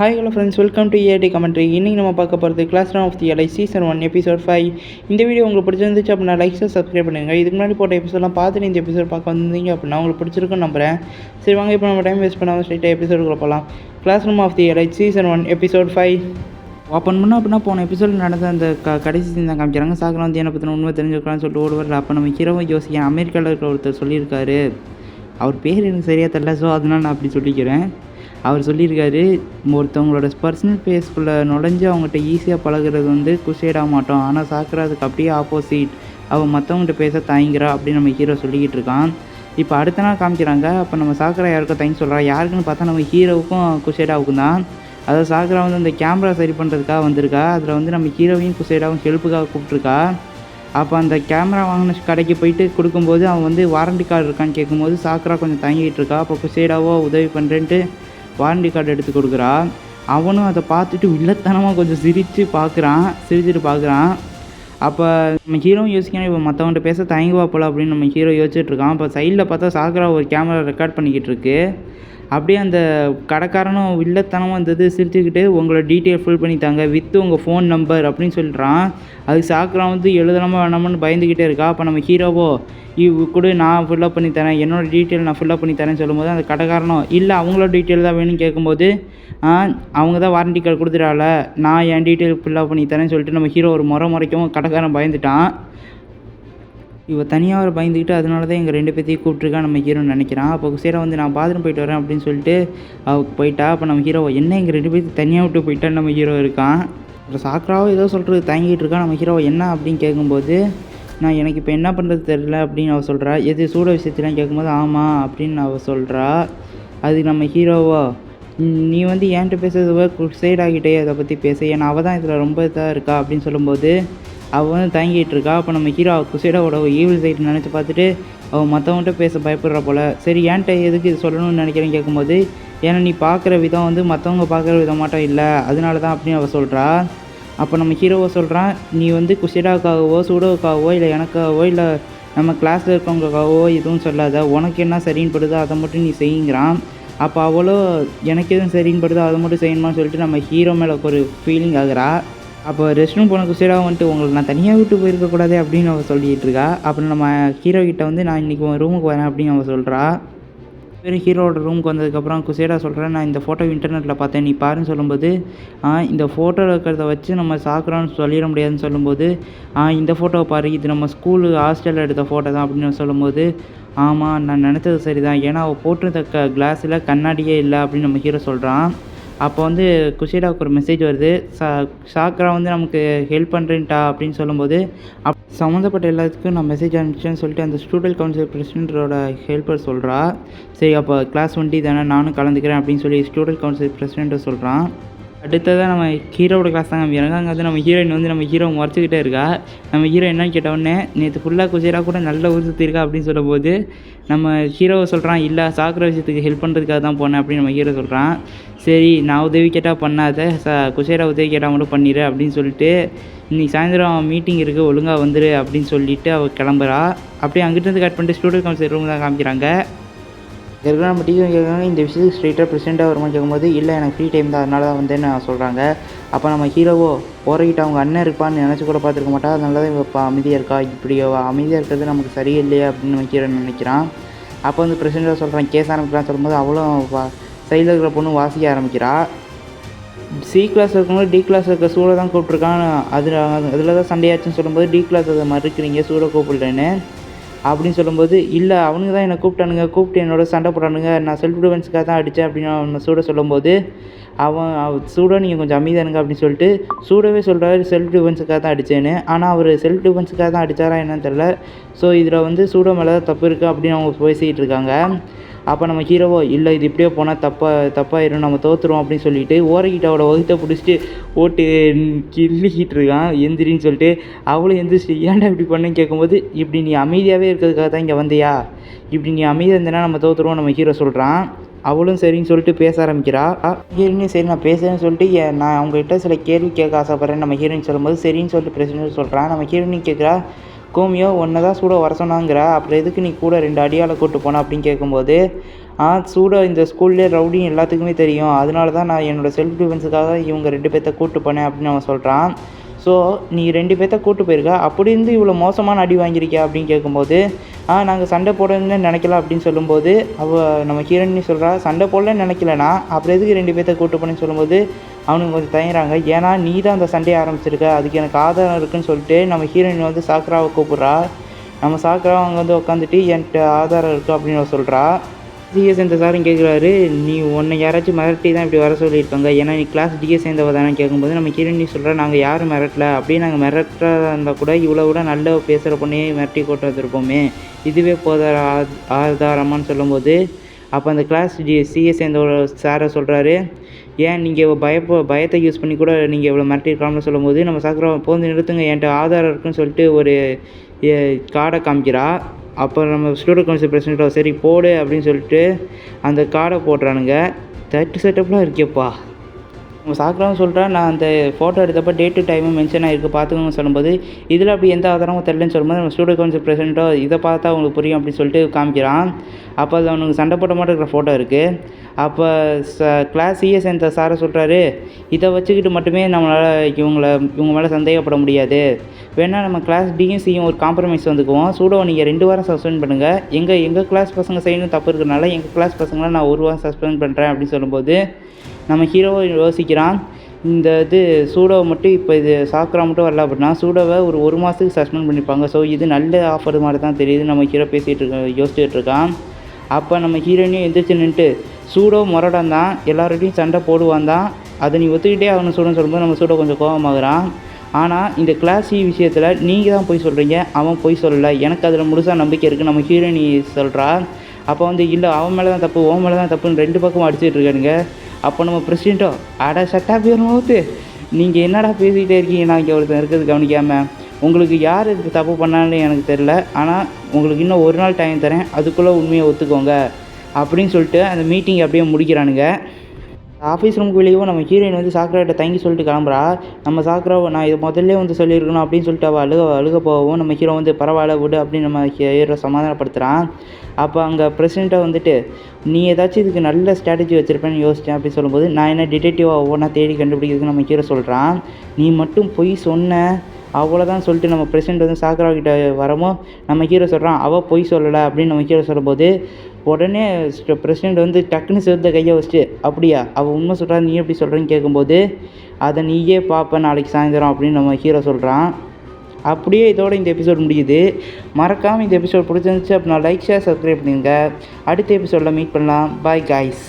Hi hello friends welcome to AD commentary இன்றைக்கி நம்ம பார்க்க போகிறது classroom of the elite season one episode five இந்த வீடியோ உங்களுக்கு பிடிச்சிருந்துச்சு அப்படின்னா லைக்ஸை சப்ஸ்கிரைப் பண்ணுங்கள் இதுக்கு முன்னாடி போட்ட எபிசோட்லாம் பார்த்துட்டு இந்த எபிசோட் பார்க்க வந்தீங்க அப்படின்னா உங்களுக்கு பிடிச்சிருக்குன்னு நம்புறேன். சரி வாங்க இப்போ நம்ம டைம் வேஸ்ட் பண்ணாமல் ஸ்ட்ரைட்டாக எபிசோடுக்குள்ள போகலாம் class room of the elite season one episode five open பண்ணோம் அப்படின்னா போன எபிசோட் நடந்த அந்த க கடைசி சீன் தான் காமிக்கிறாங்க. சாகரம் வந்து என்ன பற்றின உண்மை தெரிஞ்சுக்கலாம்னு சொல்லிட்டு ஓடுவார் அப்போ நம்ம ஹீரோவை யோசிக்க அமெரிக்காவில் இருக்கிற ஒருத்தர் சொல்லியிருக்காரு. அவர் பேர் எனக்கு சரியாக தெரில ஸோ அதனால் நான் அப்படி சொல்லிக்கிறேன். அவர் சொல்லியிருக்காரு ஒருத்தவங்களோட பர்சனல் ஃபேஸ்க்குள்ளே நுழைஞ்சு அவங்ககிட்ட ஈஸியாக பழகுறது வந்து குஷேடாக மாட்டோம். ஆனால் சாக்கரா அதுக்கு அப்படியே ஆப்போசிட் அவன் மற்றவங்ககிட்ட பேச தயங்குறா அப்படின்னு நம்ம ஹீரோ சொல்லிக்கிட்டு இருக்கான். இப்போ அடுத்த நாள் காமிக்கிறாங்க அப்போ நம்ம சாக்கரா யாருக்கும் தயங்கி சொல்கிறா யாருக்குன்னு பார்த்தா நம்ம ஹீரோவுக்கும் குஷேடாவுக்கும் தான். அதாவது சாக்கரா வந்து அந்த கேமரா சரி பண்ணுறதுக்காக வந்திருக்கா. அதில் வந்து நம்ம ஹீரோவையும் குஷேடாவும் ஹெல்ப்புக்காக கூப்பிட்ருக்கா அப்போ அந்த கேமரா வாங்கின கடைக்கு போயிட்டு கொடுக்கும்போது அவன் வந்து வாரண்டி கார்டு இருக்கான்னு கேட்கும்போது சாக்கரா கொஞ்சம் தயங்கிட்டு இருக்கா. அப்போ குசேடாவோ உதவி பண்ணுறேன்ட்டு வாரண்டி கார்டு எடுத்து கொடுக்குறா. அவனும் அதை பார்த்துட்டு வில்லத்தனமாக கொஞ்சம் சிரித்து பார்க்குறான் சிரிச்சுட்டு பார்க்குறான் அப்போ நம்ம ஹீரோவும் யோசிக்கணும் இப்போ மற்றவன்கிட்ட பேச தயங்குவா போல அப்படின்னு நம்ம ஹீரோ யோசிச்சுட்டு இருக்கான். அப்போ சைடில் பார்த்தா சாக்கரா ஒரு கேமரா ரெக்கார்ட் பண்ணிக்கிட்டு இருக்கு. அப்படியே அந்த கடைக்காரனும் வில்லத்தனமாக இருந்தது சிரிச்சுக்கிட்டு உங்களோட டீட்டெயில் ஃபில் பண்ணி தாங்க வித் உங்கள் ஃபோன் நம்பர் அப்படின்னு சொல்கிறான் அது சாக்கரா வந்து எழுதலாமா வேணாமான்னு பயந்துக்கிட்டே இருக்கா. அப்போ நம்ம ஹீரோவோ இவ் கூட நான் ஃபில்லப் பண்ணி தரேன். என்னோடய டீட்டெயில் நான் ஃபில்லப் பண்ணி தரேன்னு சொல்லும்போது அந்த கடைக்காரனும் இல்லை அவங்களோட டீட்டெயில் தான் வேணும்னு கேட்கும்போது அவங்க தான் வாரண்டி கார்டு கொடுத்துட்டால நான் என் டீட்டெயில் ஃபில்லப் பண்ணி தரேன்னு சொல்லிட்டு நம்ம ஹீரோ ஒரு முறை முறைக்கவும் கடைக்காரன் பயந்துட்டான். இவள் தனியாக ஒரு பயந்துக்கிட்டு அதனால தான் எங்கள் ரெண்டு பேர்த்தையும் கூப்பிட்ருக்கா நம்ம ஹீரோன்னு நினைக்கிறான். அப்போ சரி வந்து நான் பாத்ரூம் போயிட்டு வரேன் அப்படின்னு சொல்லிட்டு அவளுக்கு போயிட்டா. அப்போ நம்ம ஹீரோவை என்ன எங்கள் ரெண்டு பேர்த்தையும் தனியாக விட்டு போயிட்டான்னு நம்ம ஹீரோ இருக்கான்? அப்புறம் சாக்கராவோ ஏதோ சொல்கிறது தயங்கிட்டு இருக்கா. நம்ம ஹீரோவை என்ன? அப்படின்னு கேட்கும்போது நான் எனக்கு இப்போ என்ன பண்ணுறது தெரில அப்படின்னு அவள் சொல்கிறா எது சூட விஷயத்துலாம்? கேட்கும்போது ஆமாம் அப்படின்னு அவள் சொல்கிறா அதுக்கு நம்ம ஹீரோவோ நீ வந்து என்கிட்ட பேசுறது சைட் ஆகிட்டே அதை பற்றி பேச. ஏன்னா அவள் தான் இதில் ரொம்ப இதாக இருக்கா? அப்படின்னு சொல்லும்போது அவள் வந்து தயங்கிட்டு இருக்கா. அப்போ நம்ம ஹீரோ குசைடாவோட ஈவில் சைடு நினச்சி பார்த்துட்டு அவள் மற்றவங்கள்ட்ட பேச பயப்படுறா போல். சரி ஏன்ட்ட எதுக்கு இது சொல்லணும்னு நினைக்கிறேன்னு கேட்கும்போது ஏன்னா நீ பார்க்குற விதம் வந்து மற்றவங்க பார்க்குற விதம் மாட்டோம் இல்லை. அதனால தான் அப்படின்னு அவள் சொல்கிறா அப்போ நம்ம ஹீரோவை சொல்கிறான் நீ வந்து குஷிடாவுக்காகவோ சூடோவுக்காகவோ இல்லை எனக்காகவோ இல்லை நம்ம கிளாஸில் இருக்கவங்களுக்காகவோ எதுவும் சொல்லாத. உனக்கு என்ன சரின்னு படுதோ அதை மட்டும் நீ செய்யுங்கிறான். அப்போ அவ்வளோ எனக்கு எதுவும் சரின்னு படுதோ அதை மட்டும் செய்யணுமான்னு சொல்லிட்டு நம்ம ஹீரோ மேலே ஒரு ஃபீலிங் ஆகுறா. அப்போ ரெஸ்ட் ரூம் போன குஷிடாக வந்துட்டு உங்களுக்கு நான் தனியாக விட்டு போயிருக்கக்கூடாது அப்படின்னு அவள் சொல்லிகிட்டு இருக்கா. அப்புறம் நம்ம ஹீரோ கிட்ட வந்து நான் இன்றைக்கி உன் ரூமுக்கு வரேன் அப்படின்னு அவள் சொல்கிறா வெறும் ஹீரோட ரூமுக்கு வந்ததுக்கப்புறம் குசேடா சொல்கிறேன் நான் இந்த ஃபோட்டோ இன்டர்நெட்டில் பார்த்தேன். நீ பாருன்னு சொல்லும்போது ஆ, இந்த ஃபோட்டோவில் இருக்கிறத வச்சு நம்ம சாக்குறோன்னு சொல்லிட முடியாதுன்னு சொல்லும்போது ஆ, இந்த ஃபோட்டோவை பாரு. இது நம்ம ஸ்கூலு ஹாஸ்டலில் எடுத்த ஃபோட்டோ தான். அப்படின்னு சொல்லும்போது ஆமாம் நான் நினச்சது சரி தான் ஏன்னா அவள் போட்டிருந்த க கிளாஸில் கண்ணாடியே இல்லை. அப்படின்னு நம்ம ஹீரோ சொல்கிறான் அப்போ வந்து குஷிடாவுக்கு ஒரு மெசேஜ் வருது சா சாக்ரா வந்து நமக்கு ஹெல்ப் பண்ணுறேன்ட்டா அப்படின்னு சொல்லும்போது அப் சம்மந்தப்பட்ட எல்லாத்துக்கும் நான் மெசேஜ் அனுப்பிச்சேன்னு சொல்லிட்டு அந்த ஸ்டூடெண்ட் கவுன்சில் பிரசிடென்ட்டோட ஹெல்ப்பர் சொல்கிறா சரி அப்போ கிளாஸ் ஒன்டி தானே நானும் கலந்துக்கிறேன் அப்படின்னு சொல்லி ஸ்டூடெண்ட் கவுன்சில் பிரசிடென்ட்டை சொல்கிறான் அடுத்ததாக நம்ம ஹீரோவோட கிளாஸ் தான் காமிக்கிறாங்க அங்கே வந்து நம்ம ஹீரோயின் வந்து நம்ம ஹீரோ முறைச்சிக்கிட்டே இருக்கா? நம்ம ஹீரோ என்னன்னு கேட்டவுடனே நேற்று ஃபுல்லாக குஜரா கூட நல்ல ஊர் சுற்றிருக்கா அப்படின்னு சொல்லும்போது நம்ம ஹீரோவை சொல்கிறான் இல்லை சாக்குற விஷயத்துக்கு ஹெல்ப் பண்ணுறதுக்காக தான் போனேன் அப்படின்னு நம்ம ஹீரோ சொல்கிறான் சரி நான் உதவி கேட்டால் பண்ணாத. ச குசேரா உதவி கேட்டால் மட்டும் பண்ணிடு அப்படின்னு சொல்லிட்டு இன்னைக்கு சாயந்தரம் மீட்டிங் இருக்குது ஒழுங்காக வந்துடு அப்படின்னு சொல்லிட்டு அவள் கிளம்புறா. அப்படியே அங்கிட்டிருந்து கட் பண்ணிட்டு ஸ்டூடெண்ட் கவுன்சில் ரூம் தான் காமிக்கிறாங்க. இருக்கிற நம்ம டீச்சர் கேட்குறாங்க இந்த விஷயத்துக்கு ஸ்ட்ரெயிட்டாக ப்ரெசென்ட்டாக வருமான்னு கேட்கும்போது இல்லை எனக்கு ஃப்ரீ டைம் தான் அதனால தான் வந்தேன்னு நான் சொல்கிறாங்க அப்போ நம்ம ஹீரோவோ போகிறக்கிட்ட அவங்க அண்ணன் இருப்பான்னு நினச்சி கூட பார்த்துருக்க மாட்டா அதனால தான் இப்போ அமைதியாக இருக்கா? இப்படி அமைதியாக இருக்கிறது நமக்கு சரியில்லையா அப்படின்னு நம்ம ஹீரோ நினைக்கிறான். அப்போ வந்து ப்ரெசென்ட்டாக சொல்கிறான் கேஸ் ஆரம்பிக்கலாம்னு சொல்லும்போது அவ்வளோ சைடில் இருக்கிற பொண்ணு வாசிக்க ஆரம்பிக்கிறா. சி கிளாஸ் இருக்கும்போது டி கிளாஸ் இருக்க சூட தான் கூப்பிட்ருக்கான் அதில் அதில் தான் சண்டையாச்சுன்னு சொல்லும்போது டி கிளாஸ் அதை மறுக்கிறீங்க சூட கூப்பிடுறேன்னு அப்படின்னு சொல்லும்போது இல்லை அவனுங்க தான் என்னை கூப்பிட்டானுங்க கூப்பிட்டு என்னோட சண்டை போட்டானுங்க நான் செல்ஃப் டிஃபென்ஸுக்காக தான் அடித்தேன் அப்படின்னு அவன் சூட சொல்லும்போது அவன் அவ சூட நீங்கள் கொஞ்சம் அமைதியானுங்க அப்படின்னு சொல்லிட்டு சூடவே சொல்கிறாரு செல்ஃப் டிஃபென்ஸுக்காக தான் அடித்தேன்னு ஆனால் அவர் செல்ஃப் டிஃபென்ஸுக்காக தான் அடித்தாரா என்னன்னு தெரில ஸோ இதில் வந்து சூட மேலே தப்பு இருக்குது அப்படின்னு அவங்க பேசிகிட்டு இருக்காங்க. அப்போ நம்ம ஹீரோவோ இல்லை இது இப்படியே போனால் தப்பாக தப்பாயிரும் நம்ம தோற்றுருவோம் அப்படின்னு சொல்லிட்டு ஓரகிட்டாவோட வகுத்தை பிடிச்சிட்டு ஓட்டு கிள்ளிக்கிட்டு இருக்கான் எந்திரின்னு சொல்லிட்டு. அவளும் எந்திரிச்சு ஏன்டா இப்படி பண்ணுன்னு? கேட்கும்போது இப்படி நீ அமைதியாகவே இருக்கிறதுக்காக தான் இங்கே வந்தியா? இப்படி நீ அமைதியாக இருந்தேன்னா நம்ம தோற்றுருவோம் நம்ம ஹீரோ சொல்கிறான் அவளும் சரின்னு சொல்லிட்டு பேச ஆரம்பிக்கிறா. ஹீரோயினும் சரி நான் பேசுறேன்னு சொல்லிட்டு "ஏ- நான் அவங்ககிட்ட சில கேள்வி கேட்க ஆசைப்பட்றேன் நம்ம ஹீரோயின் சொல்லும்போது சரின்னு சொல்லிட்டு பிரச்சனை சொல்கிறான் நம்ம ஹீரோயின் கேட்குறா கோமியோ ஒன்றை தான் சூட வர சொன்னாங்கிற அப்புறம் எதுக்கு நீ கூட ரெண்டு அடியால் கூட்டு போன? அப்படின்னு கேட்கும்போது ஆ சூடோ இந்த ஸ்கூல்லே ரவுடியும் எல்லாத்துக்குமே தெரியும். அதனால தான் நான் என்னோடய செல்ஃப் டிஃபென்ஸுக்காக இவங்க ரெண்டு பேர்த்த கூப்பிட்டு போனேன் அப்படின்னு அவன் சொல்கிறான் ஸோ நீ ரெண்டு பேர்த்த கூப்பிட்டு போயிருக்க? அப்படி இருந்து இவ்வளோ மோசமான அடி வாங்கியிருக்கியா? அப்படின்னு கேட்கும்போது ஆ நாங்கள் சண்டை போடணும்னு நினைக்கல அப்படின்னு சொல்லும்போது அவள் நம்ம ஹீரோயினி சொல்கிறா சண்டை போடலன்னு நினைக்கலனா அப்புறம் எதுக்கு ரெண்டு பேர்த்த கூப்பிட்டு போனேன்னு சொல்லும்போது அவனுங்க கொஞ்சம் தயங்குறாங்க ஏன்னா நீ தான் அந்த சண்டையை ஆரம்பிச்சிருக்க அதுக்கு எனக்கு ஆதாரம் இருக்குன்னு சொல்லிட்டு நம்ம ஹீரோயின் வந்து சாக்ராவை கூப்பிட்றா நம்ம சாக்ரா அங்கே வந்து உட்காந்துட்டு என்கிட்ட ஆதாரம் இருக்குது அப்படின்னு சொல்கிறா டிஎஸ் சேர்ந்த சாரும் கேட்குறாரு நீ உன்னை யாராச்சும் மிரட்டி தான் இப்படி வர சொல்லியிருக்காங்க ஏன்னா நீ கிளாஸ் டிஎஸ் சேர்ந்தவ தானே? கேட்கும்போது நம்ம கிரணி சொல்கிற நாங்கள் யாரும் மிரட்டல. அப்படியே நாங்கள் மிரட்டுறதா இருந்தால் கூட இவ்வளோ விட நல்ல பேசுகிற பொண்ணே மிரட்டி கொட்டு வந்திருப்போமே. இதுவே போத ஆதாரமான்னு சொல்லும்போது அப்போ அந்த கிளாஸ் டி சிஎஸ் சேர்ந்த ஒரு சாரை சொல்கிறாரு ஏன் நீங்கள் பயப்ப பயத்தை யூஸ் பண்ணி கூட நீங்கள் இவ்வளோ மிரட்டிருக்கலாம்னு சொல்லும்போது நம்ம சாக்குறோம் போந்து நிறுத்துங்க என்கிட்ட ஆதாரம் இருக்குன்னு சொல்லிட்டு ஒரு கார்டை காமிக்கிறா. அப்புறம் நம்ம ஸ்டூடெண்ட் கவுன்சில் பிரசிடெண்ட்டோ சரி போடு அப்படின்னு சொல்லிட்டு அந்த கார்டை போடுறானுங்க. தட்டு செட்டப்லாம் இருக்கேப்பா. நம்ம சாக்குறான்னு சொல்கிறா நான் அந்த ஃபோட்டோ எடுத்தப்போ டேட்டு டைமும் மென்ஷன் ஆகிருக்கு பார்த்துக்கோங்க சொல்லும்போது இதில் அப்படி எந்த ஆதாரமும் தெரிலன்னு சொல்லும்போது நம்ம ஸ்டூடெண்ட் கவுன்சில் பிரசிடெண்ட்டோ இதை பார்த்தா அவங்களுக்கு புரியும் அப்படின்னு சொல்லிட்டு காமிக்கிறான். அப்போ அது அவனுக்கு சண்டை போட்ட மாட்டேங்கிற இருக்கிற ஃபோட்டோ இருக்குது அப்போ ச கிளாஸ் சிஎஸ் எந்த சாரை சொல்கிறாரு இதை வச்சுக்கிட்டு மட்டுமே நம்மளால் இவங்களை இவங்க மேலே சந்தேகப்பட முடியாது. வேணால் நம்ம கிளாஸ் டியும் சியும் ஒரு காம்ப்ரமைஸ் வந்துக்குவோம். சூடோ நீங்கள் ரெண்டு வாரம் சஸ்பெண்ட் பண்ணுங்கள் எங்கள் எங்கள் கிளாஸ் பசங்க செய்யணும் தப்பு இருக்கிறனால எங்கள் கிளாஸ் பசங்களை நான் ஒரு வாரம் சஸ்பெண்ட் பண்ணுறேன் அப்படின்னு சொல்லும்போது நம்ம ஹீரோவை யோசிக்கிறான். இந்த இது சூடோவை மட்டும் இப்போ இது சாக்குரா மட்டும் வரல அப்படின்னா சூடோவை ஒரு ஒரு மாதத்துக்கு சஸ்பெண்ட் பண்ணியிருப்பாங்க ஸோ இது நல்ல ஆஃபர் மாதிரி தான் தெரியுது. நம்ம ஹீரோ பேசிகிட்டு இருக்க யோசிச்சுட்டு இருக்கான். அப்போ நம்ம ஹீரோயினையும் எந்திரிச்சு நின்றுட்டு சூடோ முரடம் தான். எல்லாரோடையும் சண்டை போடுவான் தான். அதை நீ ஒத்துக்கிட்டே அவனை சூடன்னு சொல்லும்போது நம்ம சூடோ கொஞ்சம் கோபமாகறான் ஆனால் இந்த கிளாஸி விஷயத்தில் நீங்கள் தான் போய் சொல்கிறீங்க அவன் போய் சொல்லலை. எனக்கு அதில் முழுசாக நம்பிக்கை இருக்குது நம்ம ஹீரோயினி சொல்கிறா அப்போ வந்து இல்லை அவன் மேலே தான் தப்பு உன் மேலே தான் தப்புன்னு ரெண்டு பக்கம் அடிச்சுட்டு இருக்கானுங்க. அப்போ நம்ம பிரசிடெண்ட்டோ அட சட்டா பேர் போது நீங்கள் என்னடா பேசிக்கிட்டே இருக்கீங்க? நான் இங்கே ஒருத்தன் இருக்கிறது கவனிக்காமல் உங்களுக்கு யார் இதுக்கு தப்பு பண்ணாலும் எனக்கு தெரில ஆனால் உங்களுக்கு இன்னும் ஒரு நாள் டைம் தரேன். அதுக்குள்ளே உண்மையை ஒத்துக்கோங்க. அப்படின்னு சொல்லிட்டு அந்த மீட்டிங் அப்படியே முடிக்கிறானுங்க. ஆஃபீஸ் ரூமுக்கு வெளியவும் நம்ம ஹீரோயின் வந்து சாக்ராட்ட தங்கி சொல்லிட்டு கிளம்புறா. நம்ம சாக்ரா நான் இது முதல்ல வந்து சொல்லியிருக்கணும் அப்படின்னு சொல்லிட்டு அவள் அழுக அழுக போகவும் நம்ம ஹீரோ வந்து பரவாயில்ல விடு அப்படின்னு நம்ம ஹீரோ சமாதானப்படுத்துகிறான் அப்போ அங்கே பிரசிடெண்ட்டாக வந்துட்டு நீ ஏதாச்சும் இதுக்கு நல்ல ஸ்ட்ராட்டஜி வச்சுருப்பேன்னு யோசித்தேன் அப்படின்னு சொல்லும்போது நான் என்ன டிடெக்டிவாக ஒவ்வொன்றா தேடி கண்டுபிடிக்கிறதுக்கு நம்ம ஹீரோ சொல்கிறான் நீ மட்டும் பொய் சொன்ன. அவ்வளோதான் சொல்லிட்டு நம்ம பிரசிடெண்ட் வந்து சாக்ரா கிட்ட வரமோ நம்ம ஹீரோ சொல்கிறான் அவள் பொய் சொல்லலை அப்படின்னு நம்ம ஹீரோ சொல்லும்போது உடனே பிரசிடெண்ட் வந்து டக்குன்னு சேர்த்த கையை வச்சுட்டு அப்படியா? அவள் உண்மை சொல்கிறா நீ எப்படி சொல்கிறேன்னு கேட்கும்போது அதை நீயே பார்ப்ப நாளைக்கு சாயந்தரம் அப்படின்னு நம்ம ஹீரோ சொல்கிறான் அப்படியே இதோட இந்த எபிசோட் முடியுது. மறக்காமல் இந்த எபிசோட் பிடிச்சிருந்துச்சு அப்படின்னா லைக் ஷேர் சப்ஸ்கிரைப் பண்ணுங்க அடுத்த எபிசோடில் மீட் பண்ணலாம். Bye guys